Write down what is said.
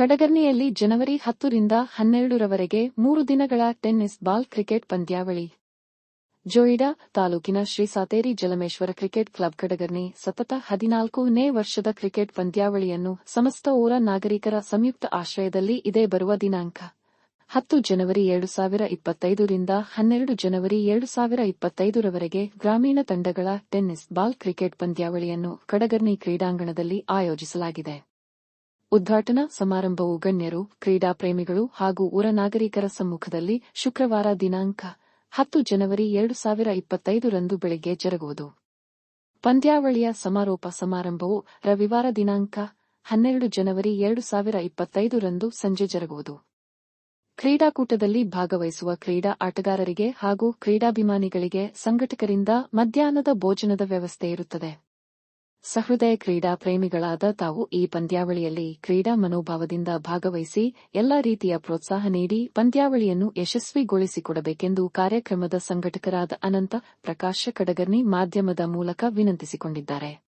ಕಡಗರ್ನಿಯಲ್ಲಿ ಜನವರಿ ಹತ್ತರಿಂದ ಹನ್ನೆರಡರವರೆಗೆ ಮೂರು ದಿನಗಳ ಟೆನ್ನಿಸ್ ಬಾಲ್ ಕ್ರಿಕೆಟ್ ಪಂದ್ಯಾವಳಿ. ಜೋಯಿಡಾ ತಾಲೂಕಿನ ಶ್ರೀ ಸಾತೇರಿ ಜಲಮೇಶ್ವರ ಕ್ರಿಕೆಟ್ ಕ್ಲಬ್ ಕಡಗರ್ನಿ ಸತತ ಹದಿನಾಲ್ಕನೇ ವರ್ಷದ ಕ್ರಿಕೆಟ್ ಪಂದ್ಯಾವಳಿಯನ್ನು ಸಮಸ್ತ ಓರ ನಾಗರಿಕರ ಸಂಯುಕ್ತ ಆಶ್ರಯದಲ್ಲಿ ಇದೇ ಬರುವ ದಿನಾಂಕ. ಹತ್ತು ಜನವರಿ ಎರಡು ಸಾವಿರ ಇಪ್ಪತ್ತೈದರಿಂದ ಹನ್ನೆರಡು ಜನವರಿ ಎರಡು ಸಾವಿರ ಇಪ್ಪತ್ತೈದರವರೆಗೆ ಗ್ರಾಮೀಣ ತಂಡಗಳ ಟೆನ್ನಿಸ್ ಬಾಲ್ ಕ್ರಿಕೆಟ್ ಪಂದ್ಯಾವಳಿಯನ್ನು ಕಡಗರ್ನಿ ಕ್ರೀಡಾಂಗಣದಲ್ಲಿ ಆಯೋಜಿಸಲಾಗಿದೆ. ಉದ್ಘಾಟನಾ ಸಮಾರಂಭವು ಗಣ್ಯರು, ಕ್ರೀಡಾ ಪ್ರೇಮಿಗಳು ಹಾಗೂ ಊರ ನಾಗರಿಕರ ಸಮ್ಮುಖದಲ್ಲಿ ಶುಕ್ರವಾರ ದಿನಾಂಕ ಹತ್ತು ಜನವರಿ ಎರಡು ಸಾವಿರ ಇಪ್ಪತ್ತೈದರಂದು ಬೆಳಗ್ಗೆ ಜರುಗುವುದು. ಪಂದ್ಯಾವಳಿಯ ಸಮಾರೋಪ ಸಮಾರಂಭವು ರವಿವಾರ ದಿನಾಂಕ ಹನ್ನೆರಡು ಜನವರಿ ಎರಡು ಸಾವಿರ ಇಪ್ಪತ್ತೈದರಂದು ಸಂಜೆ ಜರುಗುವುದು. ಕ್ರೀಡಾಕೂಟದಲ್ಲಿ ಭಾಗವಹಿಸುವ ಕ್ರೀಡಾ ಆಟಗಾರರಿಗೆ ಹಾಗೂ ಕ್ರೀಡಾಭಿಮಾನಿಗಳಿಗೆ ಸಂಘಟಕರಿಂದ ಮಧ್ಯಾಹ್ನದ ಭೋಜನದ ವ್ಯವಸ್ಥೆ ಇರುತ್ತದೆ. ಸಹೃದಯ ಕ್ರೀಡಾ ಪ್ರೇಮಿಗಳಾದ ತಾವು ಈ ಪಂದ್ಯಾವಳಿಯಲ್ಲಿ ಕ್ರೀಡಾ ಮನೋಭಾವದಿಂದ ಭಾಗವಹಿಸಿ ಎಲ್ಲಾ ರೀತಿಯ ಪ್ರೋತ್ಸಾಹ ನೀಡಿ ಪಂದ್ಯಾವಳಿಯನ್ನು ಯಶಸ್ವಿಗೊಳಿಸಿಕೊಡಬೇಕೆಂದು ಕಾರ್ಯಕ್ರಮದ ಸಂಘಟಕರಾದ ಅನಂತ ಪ್ರಕಾಶ ಕಡಗರ್ನಿ ಮಾಧ್ಯಮದ ಮೂಲಕ ವಿನಂತಿಸಿಕೊಂಡಿದ್ದಾರೆ.